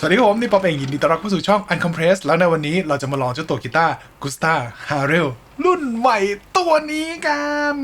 สวัสดีครับผม นี่ป๊อปเองยินดีต้อนรับเข้าสู่ช่อง uncompressed แล้วในวันนี้เราจะมาลองเจ้าตัวกีตาร์ Gusta h a r e l รุ่นใหม่ตัวนี้กัน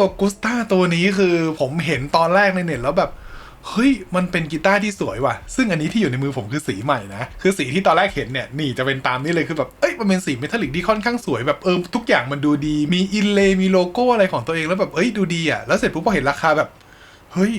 บอกว่าเจ้าตัว Gusta ตัวนี้คือผมเห็นตอนแรกในเน็ตแล้วแบบเฮ้ย มันเป็นกีตาร์ที่สวยว่ะ ซึ่งอันนี้ที่อยู่ในมือผมคือสีใหม่นะ คือสีที่ตอนแรกเห็นเนี่ย นี่จะเป็นตามนี้เลย คือแบบ เอ้ย มันเป็นสีเมทัลลิกที่ค่อนข้างสวย แบบ เออ ทุกอย่างมันดูดี มีอินเลย์มีโลโก้อะไรของตัวเอง แล้วแบบ เอ้ย ดูดีอะ แล้วเสร็จปุ๊บพอเห็นราคาแบบ ฮ้ย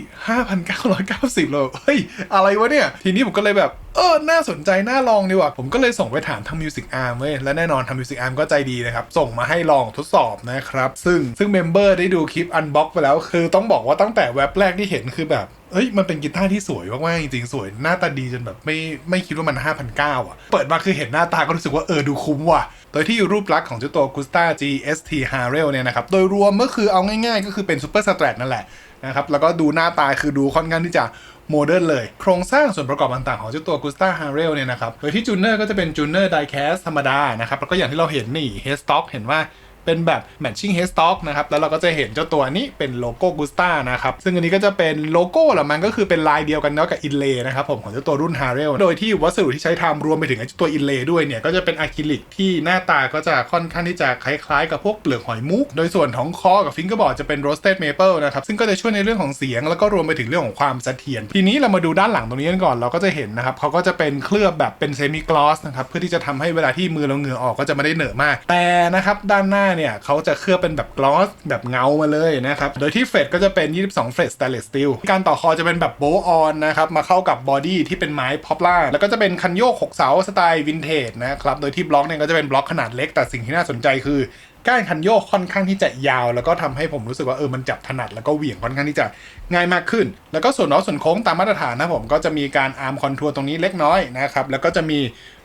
5,990เลยเฮ้ย อะไรวะเนี่ย ทีนี้ผมก็เลยแบบ เออ น่าสนใจ น่าลองดีว่ะ ผมก็เลยส่งไปถามทาง Music Arm เว้ย และแน่นอนทาง Music Arm ก็ใจดีนะครับ ส่งมาให้ลองทดสอบนะครับ ซึ่งซึ่งเมมเบอร์ได้ดูคลิปอันบ็อกไปแล้ว คือต้องบอกว่าตั้งแต่เว็บแรกที่เห็นคือแบบเอ้ยมันเป็นกีตาร์ที่สวยมากๆจริงๆสวยหน้าตาดีจนแบบไม่ไม่คิดว่ามัน 5,900อะ เปิดมาคือเห็นหน้าตาก็รู้สึกว่าเออดูคุ้มว่ะ โดยที่รูปลักษณ์ของเจ้าตัว Gusta GST Harrell เนี่ยนะครับ โดยรวมก็คือเอาง่ายๆ ก็คือเป็น Super Strat นั่นแหละ นะครับแล้วก็ดูหน้าตาคือดูค่อนข้างที่จะโมเดิร์นเลย โครงสร้างส่วนประกอบต่างๆของเจ้าตัวกุสตาฮาร์เรลเนี่ยนะครับโดยที่จูเนอร์ก็จะเป็นจูเนอร์ไดแคสธรรมดานะครับแล้วก็อย่างที่เราเห็นนี่เฮสต็อกเห็นว่า เป็นแบบ matching headstock นะครับ แล้วเราก็จะเห็นเจ้าตัวนี้เป็นโลโก้ Gusta นะครับ ซึ่งอันนี้ก็จะเป็นโลโก้แหละมันก็คือเป็นลายเดียวกันเนาะกับ inlay นะครับผมของเจ้าตัวรุ่น Harrell โดยที่วัสดุที่ใช้ทำรวมไปถึงไอ้เจ้าตัว inlay ด้วยเนี่ยก็จะเป็นอะคริลิกที่หน้าตาก็จะค่อนข้างที่จะคล้ายๆ กับพวกเปลือกหอยมุก โดยส่วนของคอกับฟิงเกอร์บอร์ดจะเป็น roasted maple นะครับซึ่งก็จะช่วยในเรื่องของเสียง แล้วก็รวมไปถึงเรื่องของความเสถียรทีนี้เรามาดูด้านหลังตรงนี้กันก่อนเราก็จะเห็นนะครับเขาก็จะเป็นเคลือบแบบเป็นเซมิกลอสนะครับเพื่อที่จะทำให้เวลาที่มือเราเหงื่อออกก็จะไม่ได้เหนอะมากแต่นะครับด้านหน้าเนี่ยเขาจะเคลือบเป็นแบบกลอสแบบเงามาเลยนะครับ โดยที่เฟรดก็จะเป็น 22 เฟรด stainless steel การต่อคอจะเป็นแบบโบออนนะครับ มาเข้ากับบอดี้ที่เป็นไม้พอปล่าแล้วก็จะเป็นคันโยก 6 เสาสไตล์วินเทจนะครับ โดยที่บล็อกเนี่ยก็จะเป็นบล็อกขนาดเล็ก แต่สิ่งที่น่าสนใจคือก้านคันโยกค่อนข้างที่จะยาว แล้วก็ทำให้ผมรู้สึกว่าเออมันจับถนัดแล้วก็เหวี่ยงค่อนข้างที่จะง่ายมากขึ้น แล้วก็ส่วนล้อส่วนโค้งตามมาตรฐานนะผมก็จะมีการอาร์มคอนทัวร์ตรงนี้เล็กน้อยนะครับแล้วก็จะมี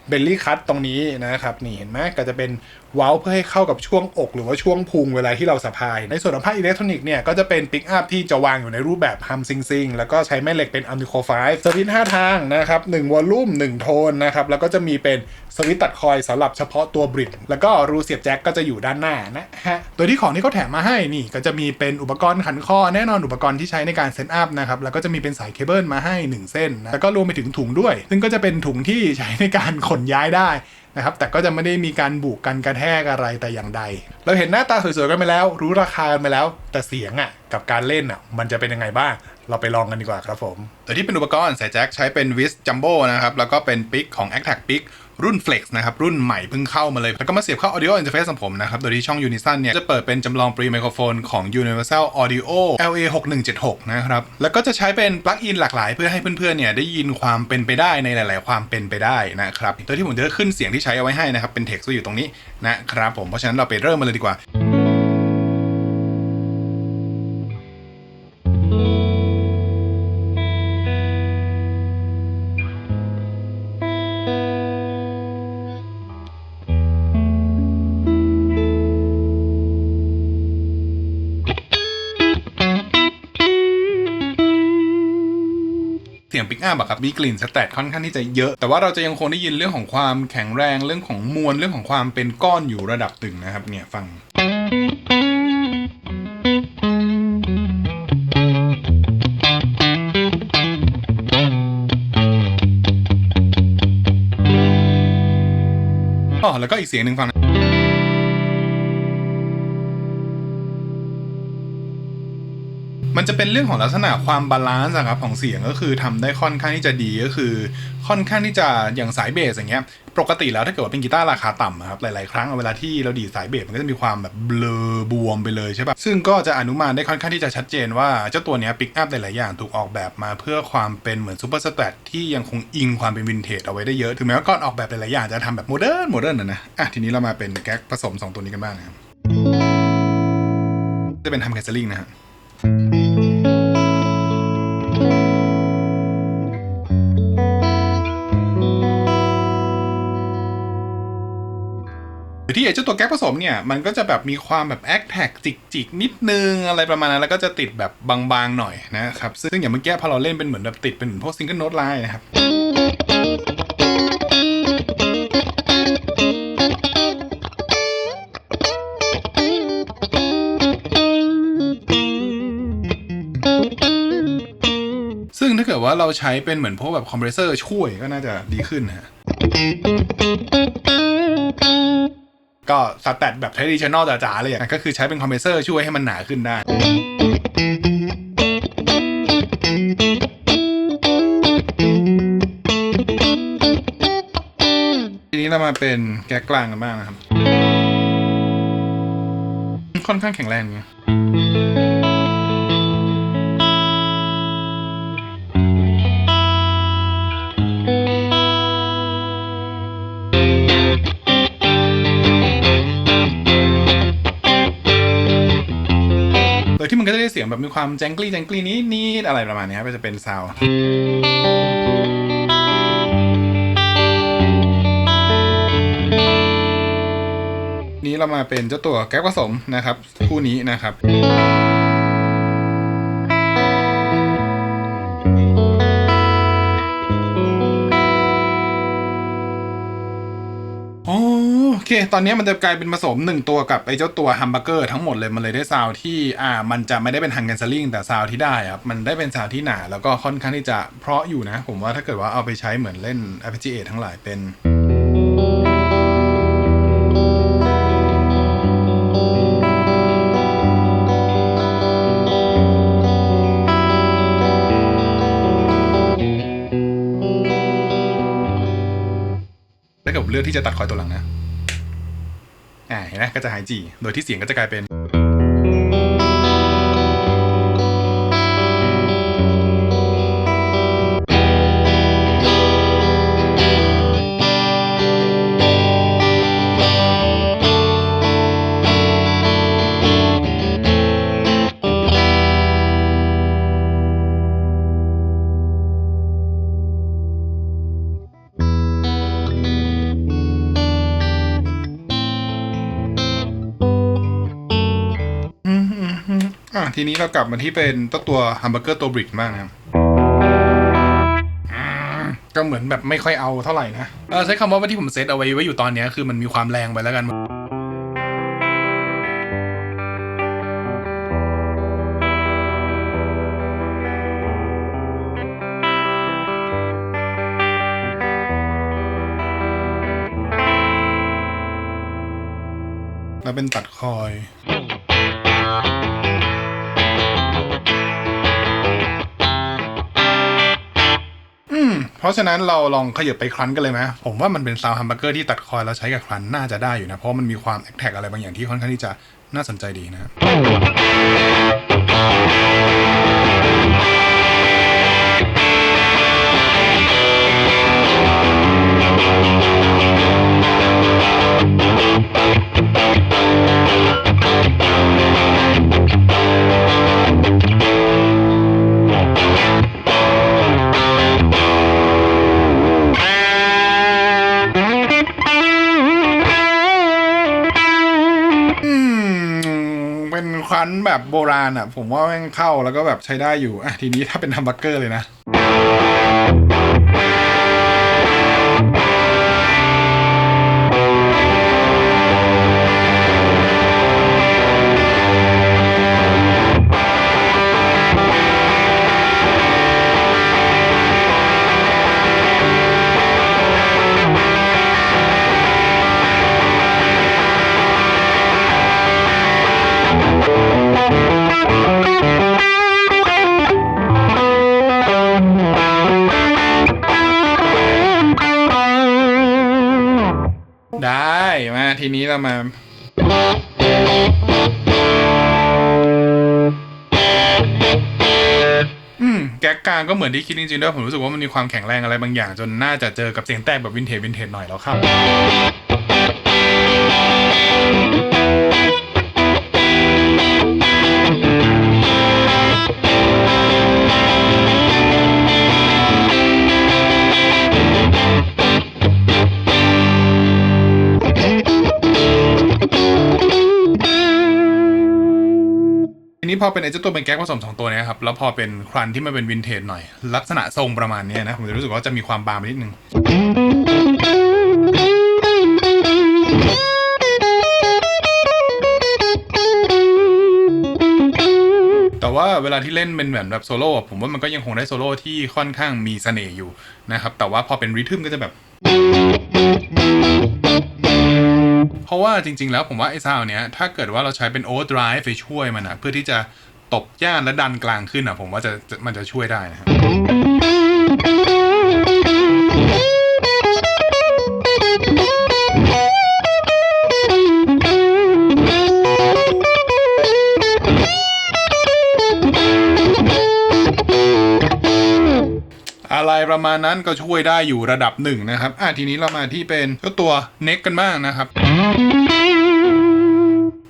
เบลลี่คัตตรงนี้นะครับนี่เห็นไหมก็จะเป็น เว้าเพื่อให้เข้ากับช่วงอกหรือว่าช่วงพุงเวลาที่เราสะพาย ในส่วนของภาอิเล็กทรอนิกส์เนี่ยก็จะเป็นปิกอัพที่จะวางอยู่ในรูปแบบฮัมซิงซิงแล้วก็ใช้แม่เหล็กเป็นอัมนิโคไฟสวิตช์5ทางนะครับ1วอลลุ่ม1โทนนะครับแล้วก็จะมีเป็นสวิตตัดคอยสำหรับเฉพาะตัวบริดแล้วก็รูเสียบแจ็คก็จะอยู่ด้านหน้านะฮะ โดยที่ของที่เขาแถมมาให้นี่ก็จะมีเป็นอุปกรณ์ขันข้อแน่นอนอุปกรณ์ที่ใช้ในการเซตอัพนะครับ แล้วก็จะมีเป็นสายเคเบิลมาให้ 1 เส้นนะแล้วก็รวมไปถึงถุงด้วย ซึ่งก็จะเป็นถุงที่ใช้ในการขนย้ายได้ นะครับแต่ก็จะไม่ได้มีการบุกกันกระแทกอะไรแต่อย่างใด เราเห็นหน้าตาสวยๆกันไปแล้ว รู้ราคากันไปแล้ว แต่เสียงอะ่ะกับการเล่นอะ่ะมันจะเป็นยังไงบ้าง เราไปลองกันดีกว่าครับผม ตัวที่เป็นอุปกรณ์สายแจ็คใช้เป็นวิสจัมโบ้นะครับแล้วก็เป็นปิกของ a c t a c Pick รุ่น Flex นะครับรุ่นใหม่เพิ่งเข้ามาเลย แล้วก็มาเสียบเข้า Audio Interface ของผมนะครับ โดยที่ช่อง Unison เนี่ยจะเปิดเป็นจำลองปรีไมโครโฟนของ Universal Audio LA 6176นะครับ แล้วก็จะใช้เป็นปลั๊กอินหลากหลายเพื่อให้เพื่อนๆเนี่ยได้ยินความเป็นไปได้ในหลาย ๆ ความเป็นไปได้นะครับโดยที่ผมจะขึ้นเสียงที่ใช้เอาไว้ให้นะครับเป็นเท็กซ์อยู่ตรงนี้นะครับผมเพราะฉะนั้นเราไปเริ่มมาเลยดีกว่า สียงปิกอัพอะครับมีกลิ่นสแตทค่อนข้างที่จะเยอะ แต่ว่าเราจะยังคงได้ยินเรื่องของความแข็งแรงเรื่องของมวลเรื่องของความเป็นก้อนอยู่ระดับตึงนะครับเนี่ยฟังอ๋อแล้วก็อีกเสียงหนึ่งฟัง มันจะเป็นเรื่องของลักษณะความบาลานซ์อะครับของเสียงก็คือทำได้ค่อนข้างที่จะดีก็คือ ค่อนข้างที่จะอย่างสายเบสอย่างเงี้ยปกติแล้วถ้าเกิดว่าเป็นกีตาร์ราคาต่ำอะครับหลาย ๆ ครั้งเวลาที่เราดีสายเบสมันก็จะมีความแบบเบลอบวมไปเลยใช่ปะซึ่งก็จะอนุมานได้ค่อนข้างที่จะชัดเจนว่าเจ้าตัวเนี้ยปิกอัพหลาย ๆ อย่างถูกออกแบบมาเพื่อความเป็นเหมือนซูเปอร์สแตทที่ยังคงอิงความเป็นวินเทจเอาไว้ได้เยอะ ถึงแม้ว่าก่อนออกแบบหลาย ๆ อย่างจะทำแบบโมเดิร์นโมเดิร์นนะนะอะทีนี้เรามาเป็นแก๊กผสมสองตัวนี้กันบ้างนะครับจะเป็นทำแคสเซลิงนะฮะ ที่ไอ้เจ้าตัวแก๊กผสมเนี่ยมันก็จะแบบมีความแบบแอคแท็กจิกๆนิดนึงอะไรประมาณนั้นแล้วก็จะติดแบบบางๆหน่อยนะครับ ซึ่งอย่างเมื่อกี้พอเราเล่นเป็นเหมือนแบบติดเป็นเหมือนพวกซิงเกิลโน้ตไลน์นะครับซึ่งถ้าเกิดว่าเราใช้เป็นเหมือนพวกแบบคอมเพรสเซอร์ช่วยก็น่าจะดีขึ้นนะ ก็สแตทแบบ traditional จ๋าๆเลยอะก็คือใช้เป็นคอมเพรสเซอร์ช่วยให้มันหนาขึ้นได้ทีนี้เรามาเป็นแก๊กกลางกันบ้างนะครับ ค่อนข้างแข็งแรงเนี่ย เสียงแบบมีความแจงกลีแจงกลี่นิดๆอะไรประมาณนี้ครับก็จะเป็นซาวด์นี้เรามาเป็นเจ้าตัวแก๊กผสมนะครับ คู่นี้นะครับ ตอนนี้มันจะกลายเป็นผสมหนึ่งตัวกับไอ้เจ้าตัวฮัมเบอร์เกอร์ทั้งหมดเลยมันเลยได้ซาวที่อ่ามันจะไม่ได้เป็นฮังกันซลิงแต่ซาวที่ได้ครับมันได้เป็นซาวที่หนา แล้วก็ค่อนข้างที่จะเพราะอยู่นะ ผมว่าถ้าเกิดว่าเอาไปใช้เหมือนเล่น FPGA ทั้งหลายเป็นถ้าเกิดผมเลือกที่จะตัดคอยตัวหลังนะ ก็จะหายจีโดยที่เสียงก็จะกลายเป็น เรากลับมาที่เป็นตัวตัวฮัมเบอร์เกอร์ตัวบริกบ้างนะครับก็เหมือนแบบไม่ค่อยเอาเท่าไหร่นะเออใช้คำว่าว่าที่ผมเซตเอาไว้ไว้อยู่ตอนนี้คือมันมีความแรงไปแล้วกันแล้วเป็นตัดคอย มเพราะฉะนั้นเราลองขยับไปครันกันเลยไหมผมว่ามันเป็นซาวฮัมเบอร์เกอร์ที่ตัดคอยแล้วใช้กับครันน่าจะได้อยู่นะ เพราะมันมีความแอคแท็กอะไรบางอย่างที่ค่อนข้างที่จะน่าสนใจดีนะ เป็นครันแบบโบราณอะ ผมว่าแม่งเข้าแล้วก็แบบใช้ได้อยู่อะทีนี้ถ้าเป็นฮัมเบอร์เกอร์เลยนะ ได้มาทีนี้เรามาอืมแก๊กกลางก็เหมือนที่คิดจริงๆด้วยผมรู้สึกว่ามันมีความแข็งแรงอะไรบางอย่าง จนน่าจะเจอกับเสียงแตกแบบวินเทจวินเทจหน่อยแล้วครับ นี้พอเป็นไอ้เจ้าตัวเป็นแก๊กผสมสองตัวเนี้ยครับ แล้วพอเป็นครันที่มันเป็นวินเทจหน่อย ลักษณะทรงประมาณนี้นะ ผมจะรู้สึกว่าจะมีความบางไปนิดนึงแต่ว่าเวลาที่เล่นเป็นแบบแบบโซโล่ผมว่ามันก็ยังคงได้โซโล่ที่ค่อนข้างมีเสน่ห์อยู่นะครับ แต่ว่าพอเป็นริทึมก็จะแบบ เพราะว่าจริง ๆ แล้วผมว่าไอ้ซาวเนี้ยถ้าเกิดว่าเราใช้เป็นโอเวอร์ไดรฟ์ไปช่วยมันอะเพื่อที่จะตบย่านและดันกลางขึ้นอะผมว่าจะจะมันจะช่วยได้นะครับ ประมาณนั้นก็ช่วยได้อยู่ระดับหนึ่งนะครับอะทีนี้เรามาที่เป็นตัวเน็กกันบ้างนะครับ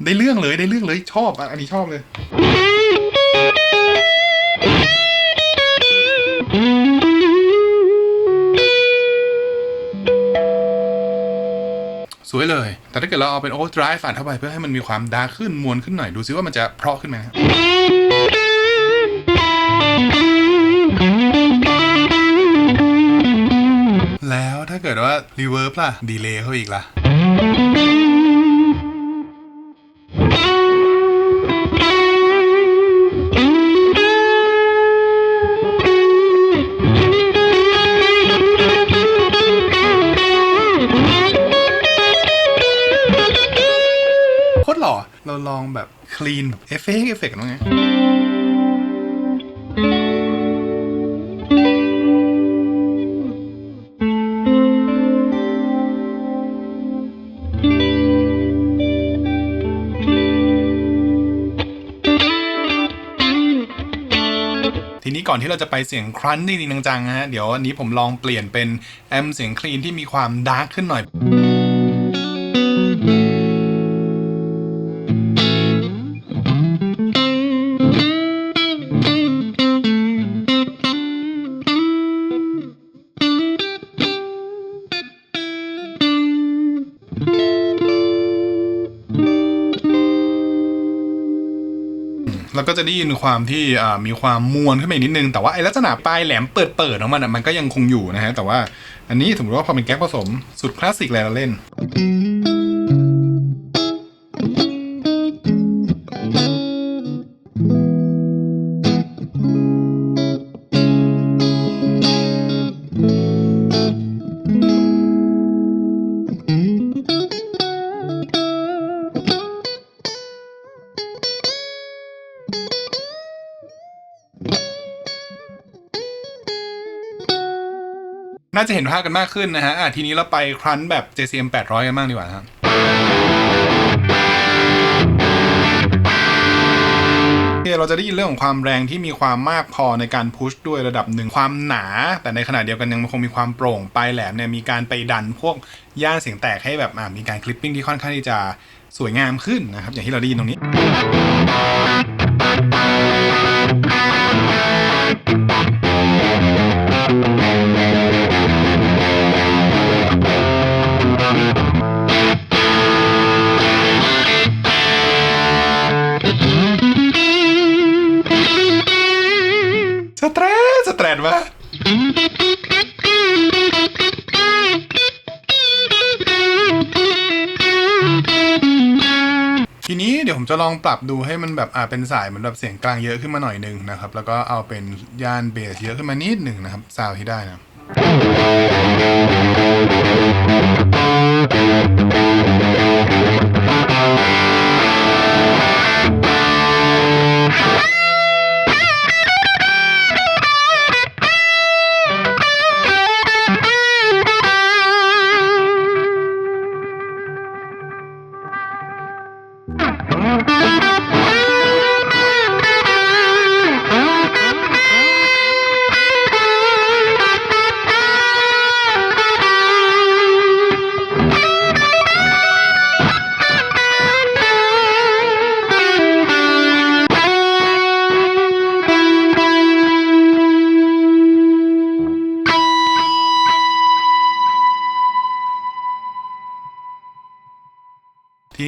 ได้เรื่องเลยได้เรื่องเลยชอบอันนี้ชอบเลยสวยเลย แต่ถ้าเกิดเราเอาเป็นโอเวอร์ไดรฟ์อัดเข้าไปเพื่อให้มันมีความดาร์กขึ้นมวลขึ้นหน่อย ดูซิว่ามันจะเพราะขึ้นไหมครับ แล้วถ้าเกิดว่ารีเวิร์บล่ะ ดีเลย์เข้าอีกล่ะ โคตรหล่อ เราลองแบบคลีนแบบเอฟเฟกต์เอฟเฟกต์น้องไง อนที่เราจะไปเสียงครั้นจริงๆจังๆฮะเดี๋ยวอันนี้ผมลองเปลี่ยนเป็นแอมเสียงคลีนที่มีความดาร์กขึ้นหน่อย จะได้ยินความที่มีความมวนขึ้นมาอีกนิดนึง แต่ว่าไอ้ลักษณะปลายแหลมเปิดเปิดๆของมันมันก็ยังคงอยู่นะฮะแต่ว่าอันนี้สมมติว่าพอเป็นแก๊กผสมสุดคลาสสิกเลยเราเล่น จะเห็นภาพกันมากขึ้นนะฮะอะทีนี้เราไปครันแบบ JCM 800 กันบ้างดีกว่าครับเนี่ยเราจะได้ยินเรื่องของความแรงที่มีความมากพอในการพุชด้วยระดับหนึ่งความหนา แต่ในขณะเดียวกันยังคงมีความโปร่งปลายแหลมเนี่ยมีการไปดันพวกย่านเสียงแตกให้แบบมีการคลิปปิ้งที่ค่อนข้างที่จะสวยงามขึ้นนะครับอย่างที่เราได้ยินตรงนี้ จะลองปรับดูให้มันแบบอ่าเป็นสายเหมือนแบบเสียงกลางเยอะขึ้นมาหน่อยหนึงนะครับ แล้วก็เอาเป็นย่านเบสเยอะขึ้นมานิดหนึ่งนะครับซาวที่ได้นะ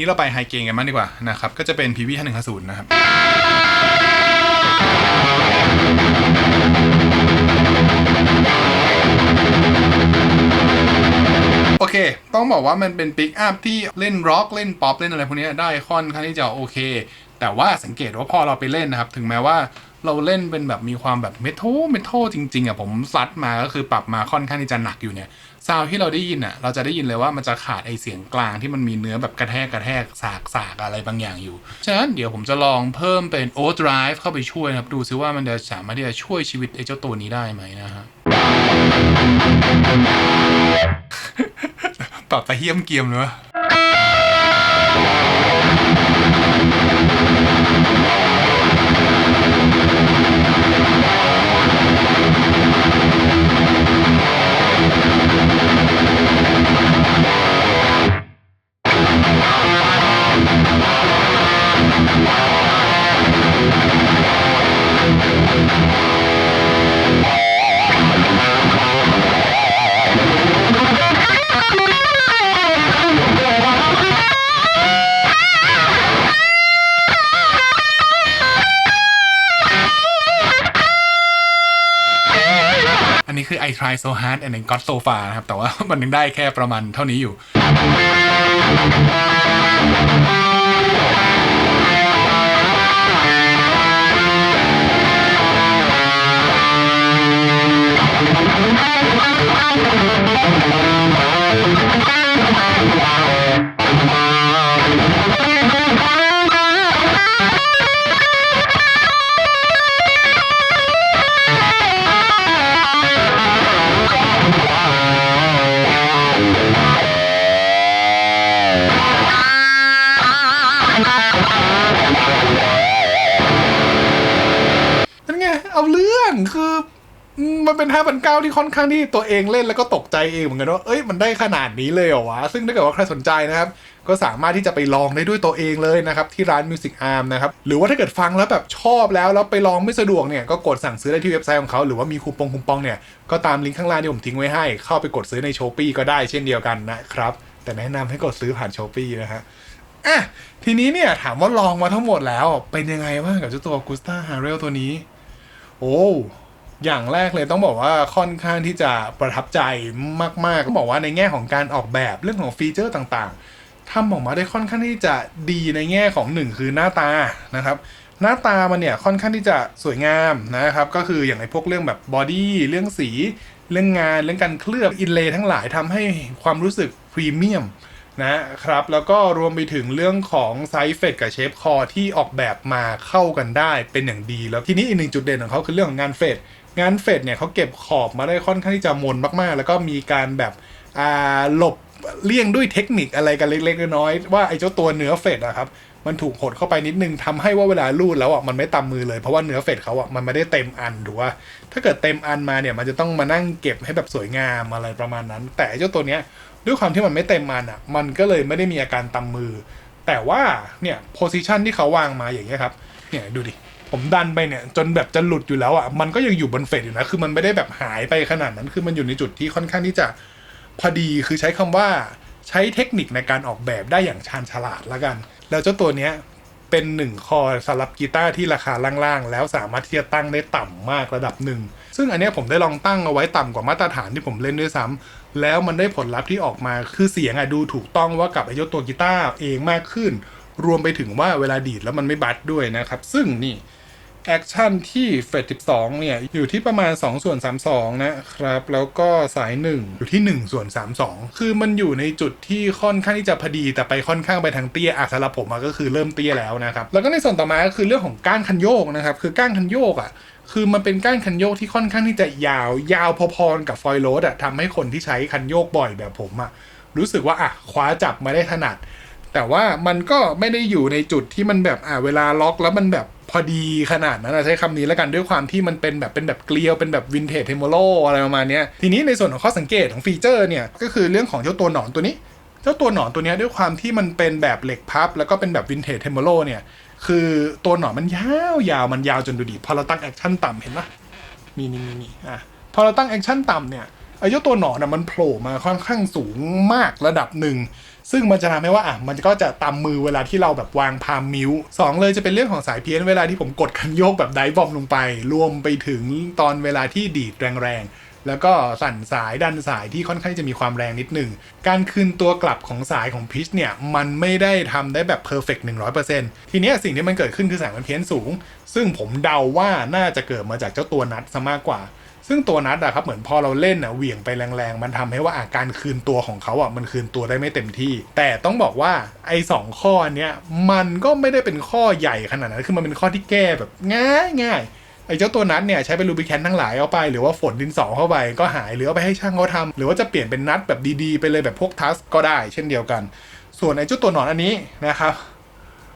นี้เราไปไฮเกนกันบ้างดีกว่านะครับ ก็จะเป็น PV 5 1 5 0นะครับโอเค ต้องบอกว่ามันเป็นปิกอัพที่เล่นร็อกเล่นป๊อปเล่นอะไรพวกนี้ได้ค่อนข้างที่จะโอเค แต่ว่าสังเกตว่าพอเราไปเล่นนะครับ ถึงแม้ว่าเราเล่นเป็นแบบมีความแบบเมทัลเมทัลจริงๆอะผมซัดมาก็คือปรับมาค่อนข้างที่จะหนักอยู่เนี่ย ซาวด์ที่เราได้ยินอะ เราจะได้ยินเลยว่ามันจะขาดไอเสียงกลางที่มันมีเนื้อแบบกระแทกกระแทกสากสากอะไรบางอย่างอยู่ ฉะนั้นเดี๋ยวผมจะลองเพิ่มเป็นโอ v e r d r i v e เข้าไปช่วยนะครับดูซิว่ามันจะสามารถที่จะช่วยชีวิตไอเจ้าตัวนี้ได้ไหมนะฮะปรับตะเฮี้ยมเกียมเลยวะ try so hard and then got so far นะครับ แต่ว่ามันยังได้แค่ประมาณเท่านี้อยู่ มันเป็น5 0 0ที่ค่อนข้างที่ตัวเองเล่นแล้วก็ตกใจเองเหมือนกันว่าเอ้ยมันได้ขนาดนี้เลยเหรอวะ ซึ่งถ้าเกิดว่าใครสนใจนะครับ ก็สามารถที่จะไปลองได้ด้วยตัวเองเลยนะครับ ที่ร้าน Music Arm นะครับ หรือว่าถ้าเกิดฟังแล้วแบบชอบแล้ว แล้วไปลองไม่สะดวกเนี่ย ก็กดสั่งซื้อได้ที่เว็บไซต์ของเขาหรือว่ามีคูปองคูปองเนี่ยก็ตามลิงก์ข้างล่างที่ผมทิ้งไว้ให้ เข้าไปกดซื้อในช้อป e ก็ได้เช่นเดียวกันนะครับแต่แนะนำให้กดซื้อผ่านช้อป e นะฮะอะทีนี้เนี่ยถามว่าลองมาทั้งหมดแล้วเป็นยังไงบ้างกับเจ้าตัวกุสตาฮาร์เรลตัวนี้ โอ้ อย่างแรกเลยต้องบอกว่าค่อนข้างที่จะประทับใจมากๆต้องบอกว่าในแง่ของการออกแบบเรื่องของฟีเจอร์ต่างๆทำออกมาได้ค่อนข้างที่จะดีในแง่ของหนึ่งคือหน้าตานะครับหน้าตามันเนี่ยค่อนข้างที่จะสวยงามนะครับก็คืออย่างในพวกเรื่องแบบบอดี้เรื่องสี เรื่องงานเรื่องการเคลือบอินเลย์ทั้งหลายทำให้ความรู้สึกพรีเมียมนะครับแล้วก็รวมไปถึงเรื่องของไซส์เฟดกับเชฟคอที่ออกแบบมาเข้ากันได้เป็นอย่างดี แล้วทีนี้อีกหนึ่งจุดเด่นของเขาคือเรื่องของงานเฟด งานเฟดเนี่ยเขาเก็บขอบมาได้ค่อนข้างที่จะมนมากๆ แล้วก็มีการแบบอ่าหลบเลี่ยงด้วยเทคนิคอะไรกันเล็กๆน้อยๆว่าไอ้เจ้าตัวเนื้อเฟดอะครับมันถูกหดเข้าไปนิดนึงทำให้ว่าเวลาลูดแล้วอะมันไม่ตำมือเลยเพราะว่าเนื้อเฟดเขาอะมันไม่ได้เต็มอันถูกว่าถ้าเกิดเต็มอันมาเนี่ยมันจะต้องมานั่งเก็บให้แบบสวยงามอะไรประมาณนั้น แต่เจ้าตัวเนี้ยด้วยความที่มันไม่เต็มอันอะมันก็เลยไม่ได้มีอาการตำมือ แต่ว่าเนี่ยโพซิชันที่เขาวางมาอย่างเงี้ยครับเนี่ยดูดิ ผมดันไปเนี่ย จนแบบจะหลุดอยู่แล้วอะมันก็ยังอยู่บนเฟดอยู่นะ คือมันไม่ได้แบบหายไปขนาดนั้นคือมันอยู่ในจุดที่ค่อนข้างที่จะพอดีคือใช้คำว่าใช้เทคนิคในการออกแบบได้อย่างชาญฉลาดล้วกัน แล้วเจ้าตัวเนี้ยเป็นหนึ่งคอสำหรับกีตาร์ที่ราคาล่างๆ แล้วสามารถที่จะตั้งได้ต่ำมากระดับหนึ่ง ซึ่งอันนี้ผมได้ลองตั้งเอาไว้ต่ำกว่ามาตรฐานที่ผมเล่นด้วยซ้ำแล้วมันได้ผลลัพธ์ที่ออกมาคือเสียงอะดูถูกต้องว่ากับอ้เจ้าตัวกีตาร์เองมากขึ้น รวมไปถึงว่าเวลาดีดแล้วมันไม่บัดด้วยนะครับ ซึ่งนี่ แอคชั่นที่เฟด12 เนี่ย อยู่ที่ประมาณ 2 ส่วน 32 นะครับ แล้วก็สาย 1 อยู่ที่ 1 ส่วน 32 คือมันอยู่ในจุดที่ค่อนข้างที่จะพอดี แต่ไปค่อนข้างไปทางเตี้ยอะสำหรับผมอะก็คือเริ่มเตี้ยแล้วนะครับ แล้วก็ในส่วนต่อมาก็คือเรื่องของก้านคันโยกนะครับ คือก้านคันโยกอะคือมันเป็นก้านคันโยกที่ค่อนข้างที่จะยาวยาวพอๆกับฟอยล์โรดอะทำให้คนที่ใช้คันโยกบ่อยแบบผมอะรู้สึกว่าอะคว้าจับมาได้ถนัด แต่ว่ามันก็ไม่ได้อยู่ในจุดที่มันแบบอ่าเวลาล็อกแล้วมันแบบ พอดีขนาดนั้นใช้คำนี้แล้วกันด้วยความที่มันเป็นแบบเป็นแบบเกลียวเป็นแบบวินเทจเทมโมโลอะไรประมาณนี้ทีนี้ในส่วนของข้อสังเกตของฟีเจอร์เนี่ยก็คือเรื่องของเจ้าตัวหนอนตัวนี้ เจ้าตัวหนอนตัวนี้ด้วยความที่มันเป็นแบบเหล็กพับ แล้วก็เป็นแบบวินเทจเทมโมโลเนี่ยคือตัวหนอนมันยาวยาวมันยาวจนดูดีพอเราตั้งแอคชั่นต่ำเห็นปะนี่นี่นี่นี่อะพอเราตั้งแอคชั่นต่ำเนี่ยอ้เจ้าตัวหนอนนะมันโผล่มาค่อนข้างสูงมากระดับหนึ่ง ซึ่งมันจะทำให้ว่าอะมันก็จะตามมือเวลาที่เราแบบวางพามมิวสองเลยจะเป็นเรื่องของสายเพี้ยนเวลาที่ผมกดคันโยกแบบไดฟ์บอมลงไป รวมไปถึงตอนเวลาที่ดีดแรงๆ แล้วก็สั่นสายดันสายที่ค่อนข้างจะมีความแรงนิดหนึ่ง การคืนตัวกลับของสายของพิชเนี่ย มันไม่ได้ทำได้แบบเพอร์เฟกต์หนึ่งร้อยเปอร์เซ็นต์ทีนี้สิ่งที่มันเกิดขึ้นคือแสงมันเพี้ยนสูง ซึ่งผมเดาว่าน่าจะเกิดมาจากเจ้าตัวนัดซะมากกว่า ซึ่งตัวนัดอะครับเหมือนพอเราเล่นอะเหวี่ยงไปแรงๆ มันทำให้ว่าอาการคืนตัวของเขาอะมันคืนตัวได้ไม่เต็มที่ แต่ต้องบอกว่าไอ้สองข้อเนี้ยมันก็ไม่ได้เป็นข้อใหญ่ขนาดนั้น คือมันเป็นข้อที่แก้แบบง่ายง่ายไอ้เจ้าตัวนัดเนี่ยใช้เป็นรูบิแคนทั้งหลายเอาไป หรือว่าฝนดินสอเข้าไปก็หายหรือเอาไปให้ช่างเขาทำหรือว่าจะเปลี่ยนเป็นนัดแบบดีๆ ไปเลยแบบพวกทัสก็ได้ เช่นเดียวกัน ส่วนไอ้เจ้าตัวหนอนอันนี้นะครับ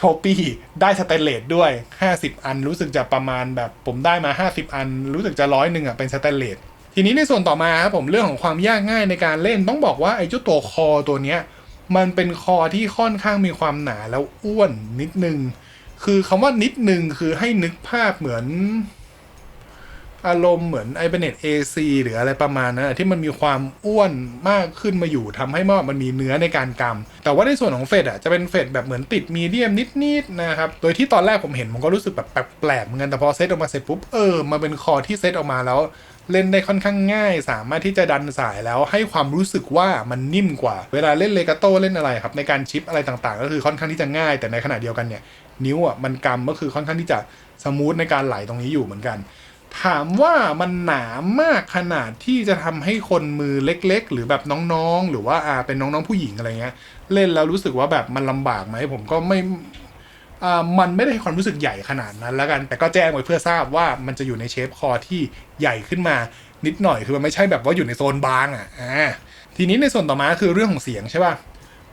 โทปี้ได้สเตนเลสด้วย 50 อันรู้สึกจะประมาณแบบผมได้มา 50 อัน รู้สึกจะร้อยหนึ่งอะเป็นสเตนเลสทีนี้ในส่วนต่อมาครับผมเรื่องของความยากง่ายในการเล่นต้องบอกว่าไอ้เจ้าตัวคอตัวเนี้ยมันเป็นคอที่ค่อนข้างมีความหนาแล้วอ้วนนิดนึง คือคำว่านิดนึงคือให้นึกภาพเหมือน อารมณ์เหมือน i b e n e t AC หรืออะไรประมาณนั้นที่มันมีความอ้วนมากขึ้นมาอยู่ทำให้มอมันมีเนื้อในการกำแต่ว่าในส่วนของเฟดอะจะเป็นเฟดแบบเหมือนติดมีเดียมนิดๆนะครับ โดยที่ตอนแรกผมเห็นผมก็รู้สึกแบบแปลกๆเหมือนกันแต่พอเซตออกมาเสร็จปุ๊บเออมันเป็นคอที่เซตออกมาแล้วเล่นได้ค่อนข้างง่าย สามารถที่จะดันสายแล้วให้ความรู้สึกว่ามันนิ่มกว่า เวลาเล่นเลกาโต้เล่นอะไรครับในการชิปอะไรต่างๆ ก็คือค่อนข้างที่จะง่าย แต่ในขณะเดียวกันเนี่ยนิ้วอะมันกำก็คือค่อนข้างที่จะสมูทในการไหลตรงนี้อยู่เหมือนกัน ถามว่ามันหนามากขนาดที่จะทำให้คนมือเล็ก ๆ หรือแบบน้องๆ หรือว่าอ่าเป็นน้องๆผู้หญิงอะไรเงี้ย เล่นแล้วรู้สึกว่าแบบมันลำบากไหมผมก็ไม่อ่ามันไม่ได้ความรู้สึกใหญ่ขนาดนั้นแล้วกัน แต่ก็แจ้งไว้เพื่อทราบว่ามันจะอยู่ในเชฟคอที่ใหญ่ขึ้นมานิดหน่อยคือมันไม่ใช่แบบว่าอยู่ในโซนบางอะอ่าทีนี้ในส่วนต่อมาคือเรื่องของเสียงใช่ป่ะ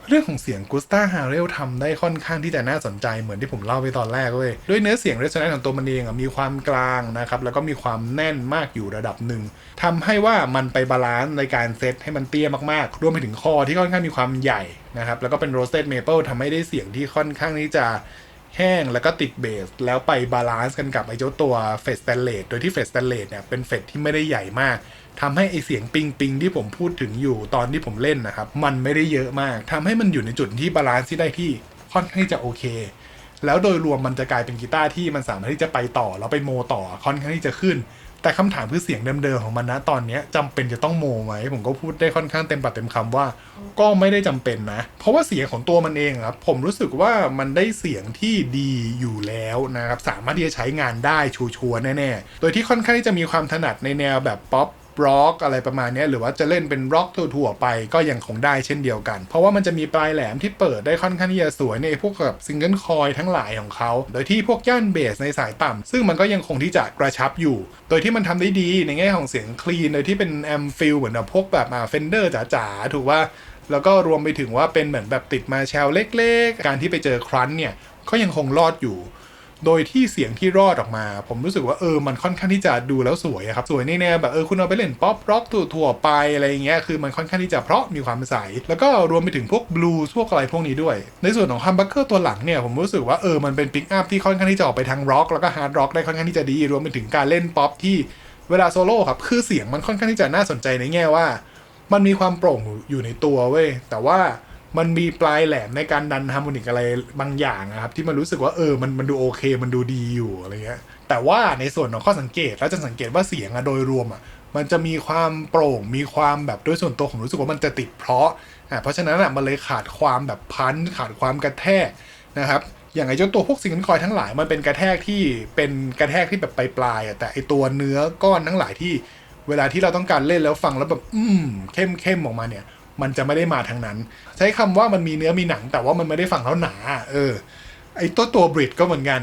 เรื่องของเสียงกุสตาฮาเรลทำได้ค่อนข้างที่จะน่าสนใจเหมือนที่ผมเล่าไปตอนแรกเว้ยด้วยเนื้อเสียงเรสโซแนนของตัวมันเองอะมีความกลางนะครับแล้วก็มีความแน่นมากอยู่ระดับหนึ่งทำให้ว่ามันไปบาลานซ์ในการเซตให้มันเตี้ยมากๆ รวมไปถึงคอที่ค่อนข้างมีความใหญ่นะครับแล้วก็เป็นโรสเต d เมเปิลทำให้ได้เสียงที่ค่อนข้างที่จะแห้งแล้วก็ติดเบส แล้วไปบาลานซ์กันกับไอ้เจ้าตัวเฟสแตนเลสโดยที่เฟสแตนเลสเนี่ยเป็นเฟสที่ไม่ได้ใหญ่มาก ทำให้ไอเสียงปิงปิงที่ผมพูดถึงอยู่ตอนที่ผมเล่นนะครับ มันไม่ได้เยอะมากทำให้มันอยู่ในจุดที่บาลานซ์ที่ได้ที่ค่อนข้างที่จะโอเค แล้วโดยรวมมันจะกลายเป็นกีตาร์ที่มันสามารถที่จะไปต่อแล้วไปโมต่อค่อนข้างที่จะขึ้น แต่คำถามคือเสียงเดิมๆของมันนะตอนนี้ยจำเป็นจะต้องโมไหมผมก็พูดได้ค่อนข้างเต็มปากเต็มคำว่า ก็ไม่ได้จำเป็นนะ เพราะว่าเสียงของตัวมันเองครับ ผมรู้สึกว่ามันได้เสียงที่ดีอยู่แล้วนะครับสามารถที่จะใช้งานได้ชัวร์แน่ๆโดยที่ค่อนข้างที่จะมีความถนัดในแนวแบบป๊อป ร็อกอะไรประมาณนี้หรือว่าจะเล่นเป็นร็อกทั่วๆไปก็ยังคงได้เช่นเดียวกัน เพราะว่ามันจะมีปลายแหลมที่เปิดได้ค่อนข้างที่จะสวยในพวกแบบซิงเกิลคอยทั้งหลายของเขา โดยที่พวกย่านเบสในสายต่ำซึ่งมันก็ยังคงที่จะกระชับอยู่ โดยที่มันทำได้ดีในแง่ของเสียงคลีน โดยที่เป็นแอมฟิลเหมือนแบบพวกแบบอ่าเฟนเดอร์จ๋าๆถูกว่าแล้วก็รวมไปถึงว่าเป็นเหมือนแบบติดมาแชลเล็ก ๆ การที่ไปเจอครันเนี่ยก็ยังคงรอดอยู่ โดยที่เสียงที่รอดออกมา ผมรู้สึกว่าเออมันค่อนข้างที่จะดูแล้วสวยครับสวยในแนวแบบเออคุณเอาไปเล่นป๊อปร็อกทั่วๆไปอะไรอย่างเงี้ยคือมันค่อนข้างที่จะเพราะมีความใส แล้วก็รวมไปถึงพวกบลูพวกอะไรพวกนี้ด้วย ในส่วนของฮัมบักเกอร์ตัวหลังเนี่ยผมรู้สึกว่าเออมันเป็นปิกอัพที่ค่อนข้างที่จะออกไปทางร็อกแล้วก็ฮาร์ดร็อกได้ค่อนข้างที่จะดีรวมไปถึงการเล่นป๊อปที่เวลาโซโล่ครับคือเสียงมันค่อนข้างที่จะน่าสนใจในแง่ว่า มันมีความโปร่งอยู่ในตัวเว้ยแต่ว่า มันมีปลายแหลมในการดันฮาร์โมนิกอะไรบางอย่างนะครับ ที่มันรู้สึกว่าเออมันมันดูโอเค มันดูดีอยู่อะไรเงี้ยแต่ว่าในส่วนของข้อสังเกตแล้วจะสังเกตว่าเสียงอะโดยรวมอะมันจะมีความโปร่งมีความแบบโดยส่วนตัวผมรู้สึกว่ามันจะติดเพราะอะเพราะฉะนั้นอะมันเลยขาดความแบบพันขาดความกระแทกนะครับอย่างไอ้เจ้าตัวพวกซิงเกิลคอยทั้งหลายมันเป็นกระแทกที่เป็นกระแทกที่แบบปลายๆอะแต่ไอตัวเนื้อก้อนทั้งหลายที่เวลาที่เราต้องการเล่นแล้วฟังแล้วแบบอืมเข้มเข้มออกมาเนี่ย มันจะไม่ได้มาทางนั้น ใช้คำว่ามันมีเนื้อมีหนัง แต่ว่ามันไม่ได้ฟังแล้วหนา เออ ไอตัวตัวบริดก็เหมือนกัน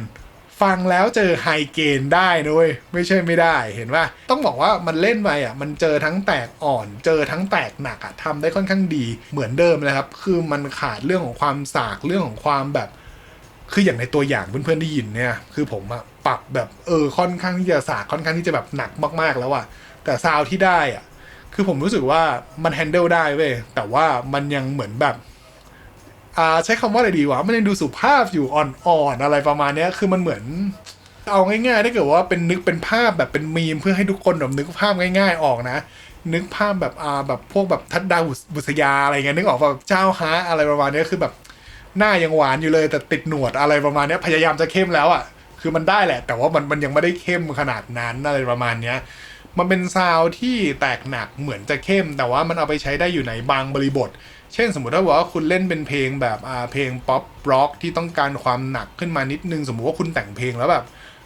ฟังแล้วเจอไฮเกนได้นะเว้ยไม่ใช่ไม่ได้เห็นว่าต้องบอกว่ามันเล่นไปอะ มันเจอทั้งแตกอ่อน เจอทั้งแตกหนักอะทำได้ค่อนข้างดีเหมือนเดิมนะครับ คือมันขาดเรื่องของความสากเรื่องของความแบบคืออย่างในตัวอย่างเพื่อนๆได้ยินเนี่ยคือผมอะปรับแบบเออค่อนข้างที่จะสากค่อนข้างที่จะแบบหนักมากๆแล้วอะแต่ซาวที่ได้อะ คือผมรู้สึกว่ามันแฮนเดิลได้เว้ยแต่ว่ามันยังเหมือนแบบอ่าใช้คำว่าอะไรดีวะ มันยังดูสุภาพอยู่อ่อนๆอะไรประมาณเนี้ยคือมันเหมือน เอาง่ายๆถ้าเกิดว่าเป็นนึกเป็นภาพแบบเป็นมีมเพื่อให้ทุกคนแบบนึกภาพง่าย ๆ ออกนะ นึกภาพแบบอ่าแบบพวกแบบทัดดาวบุษยาอะไรเงี้ยนึกออกแบบเจ้าฮะอะไรประมาณเนี้ยคือแบบหน้ายังหวานอยู่เลยแต่ติดหนวดอะไรประมาณเนี้ยพยายามจะเข้มแล้วอะ่ะคือมันได้แหละ แต่ว่ามันมันยังไม่ได้เข้มขนาดนั้นอะไรประมาณเนี้ย มันเป็นซาวที่แตกหนักเหมือนจะเข้ม แต่ว่ามันเอาไปใช้ได้อยู่ในบางบริบท เช่นสมมติถ้าบอกว่าคุณเล่นเป็นเพลงแบบอ่าเพลงป๊อปร็อกที่ต้องการความหนักขึ้นมานิดนึง สมมติว่าคุณแต่งเพลงแล้วแบบ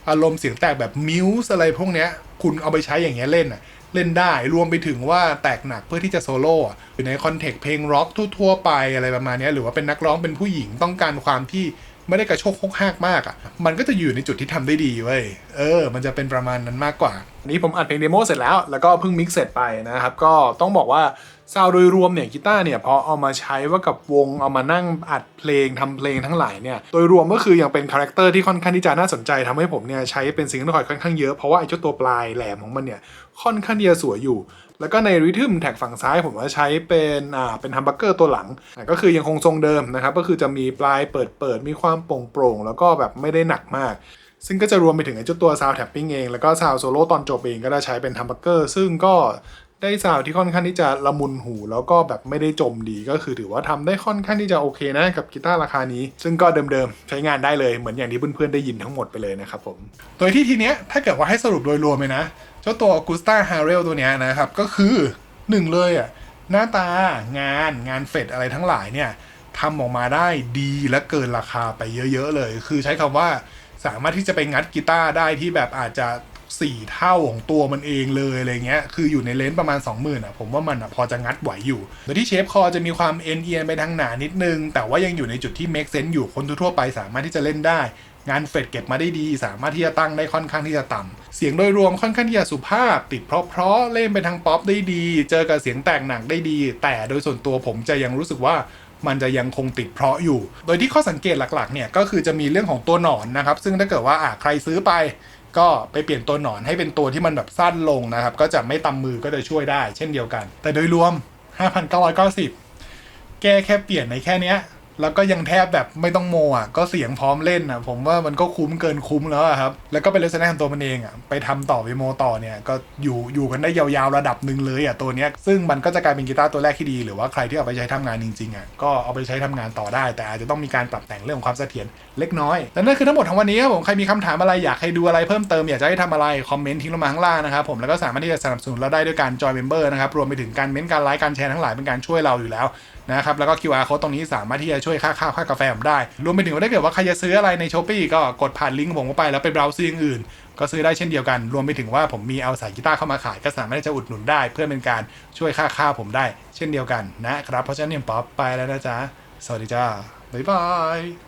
อารมณ์เสียงแตกแบบมิวส์อะไรพวกเนี้ยคุณเอาไปใช้อย่างเงี้ยเล่นอะเล่นได้รวมไปถึงว่าแตกหนักเพื่อที่จะโซโล่อะอยู่ในคอนเทกต์เพลงร็อกทั่วๆไปอะไรประมาณนี้หรือว่าเป็นนักร้องเป็นผู้หญิงต้องการความที่ ไม่ได้กระโชกโคกหักมากอะมันก็จะอยู่ในจุดที่ทำได้ดีเว้ย เออ มันจะเป็นประมาณนั้นมากกว่า นี้ผมอัดเพลงเดโมเสร็จแล้ว แล้วก็เพิ่งมิกซ์เสร็จไปนะครับ ก็ต้องบอกว่าซาวโดยรวมเนี่ยกีตาร์เนี่ยพอเอามาใช้ว่ากับวงเอามานั่งอัดเพลงทำเพลงทั้งหลายเนี่ยโดยรวมก็คือยังเป็นคาแรคเตอร์ที่ค่อนข้างที่จะน่าสนใจทำให้ผมเนี่ยใช้เป็นซิงเกิลคอยค่อนข้างเยอะเพราะว่าไอ้เจ้าตัวปลายแหลมของมันเนี่ยค่อนข้างที่จะสวยอยู่ แล้วก็ในริทึมแท็กฝั่งซ้ายผมจะใช้เป็นอ่าเป็นฮัมบักเกอร์ตัวหลัง ก็คือยังคงทรงเดิมนะครับ ก็คือจะมีปลายเปิดเปิดมีความโปร่งโปร่งแล้วก็แบบไม่ได้หนักมาก ซึ่งก็จะรวมไปถึงไอ้เจ้าตัวซาวแท็ปปิ้งเอง แล้วก็ซาวโซโล่ตอนจบเองก็ได้ใช้เป็นฮัมบักเกอร์ซึ่งก็ ได้ซาวที่ค่อนข้างที่จะละมุนหู แล้วก็แบบไม่ได้จมดีก็คือถือว่าทำได้ค่อนข้างที่จะโอเคนะกับกีตาร์ราคานี้ ซึ่งก็เดิมๆ ใช้งานได้เลยเหมือนอย่างที่เพื่อนๆได้ยินทั้งหมดไปเลยนะครับผม โดยที่ทีเนี้ยถ้าเกิดว่าให้สรุปโดยรวมเลยนะ เจ้าตัวกูสตาฮาร์เรลตัวเนี้ยนะครับก็คือหนึ่งเลยอะหน้าตางานงานเฟดอะไรทั้งหลายเนี่ยทำออกมาได้ดีและเกินราคาไปเยอะ ๆ เลย คือใช้คำว่าสามารถที่จะไปงัดกีตาร์ได้ที่แบบอาจจะ 4เท่าของตัวมันเองเลยอะไรเงี้ย คืออยู่ในเลนส์ประมาณ 20,000อะ ผมว่ามันอะพอจะงัดไหวอยู่โดยที่เชฟคอจะมีความเอ็นเอียนไปทางหนานิดนึง แต่ว่ายังอยู่ในจุดที่ make sense อยู่ คนทั่วไปสามารถที่จะเล่นได้ งานเฟดเก็บมาได้ดี สามารถที่จะตั้งได้ค่อนข้างที่จะต่ำ เสียงโดยรวมค่อนข้างที่จะสุภาพ ติดเพราะๆ เล่นไปทางป๊อปได้ดี เจอกับเสียงแตกหนักได้ดี แต่โดยส่วนตัวผมจะยังรู้สึกว่ามันจะยังคงติดเพราะอยู่ โดยที่ข้อสังเกตหลักๆเนี่ยก็คือจะมีเรื่องของตัวหนอนนะครับ ซึ่งถ้าเกิดว่าใครซื้อไป ก็ไปเปลี่ยนตัวหนอนให้เป็นตัวที่มันแบบสั้นลงนะครับ ก็จะไม่ตำมือก็จะช่วยได้ เช่นเดียวกัน แต่โดยรวม 5,990 แก้แค่เปลี่ยนในแค่เนี้ย แล้วก็ยังแทบแบบไม่ต้องโมอะก็เสียงพร้อมเล่นอะ ผมว่ามันก็คุ้มเกินคุ้มแล้วครับ แล้วก็เป็นเลสเซนของตัวมันเองอะไปทำต่อไปโมต่อเนี่ยก็อยู่อยู่กันได้ยาวๆระดับหนึ่งเลยอะตัวเนี้ยซึ่งมันก็จะกลายเป็นกีตาร์ตัวแรกที่ดีหรือว่าใครที่เอาไปใช้ทำงานจริงๆอะก็เอาไปใช้ทำงานต่อได้ แต่อาจจะต้องมีการปรับแต่งเรื่องของความเสถียรเล็กน้อยและนั่นคือทั้งหมดของวันนี้ครับผมใครมีคำถามอะไรอยากให้ดูอะไรเพิ่มเติมอยากจะให้ทำอะไรคอมเมนต์ทิ้งลงมาข้างล่างนะครับผมแล้วก็สามารถที่จะสนับสนุนเราได้ด้วยการจอยเมมเบอร์นะครับรวมไปถึงการเม้นต์การไลค์การแชร์ทั้งหลายเป็นการช่วยเราอยู่แล้ว นะครับแล้วก็ QR code ตรงนี้สามารถที่จะช่วยค่าข้าวค่ากาแฟผมได้ รวมไปถึงว่าถ้าเกิดว่าใครจะซื้ออะไรในช้อปปี้ก็กดผ่านลิงก์ผมเข้าไปแล้วไปเบราว์ซื้ออื่นก็ซื้อได้เช่นเดียวกัน รวมไปถึงว่าผมมีเอาสายกีตาร์เข้ามาขาย ก็สามารถจะอุดหนุนได้ เพื่อเป็นการช่วยค่าข้าวผมได้ เช่นเดียวกันนะครับ เพราะฉะนั้นเนี่ยป๊อปไปแล้วนะจ๊ะ สวัสดีจ้า บ๊ายบาย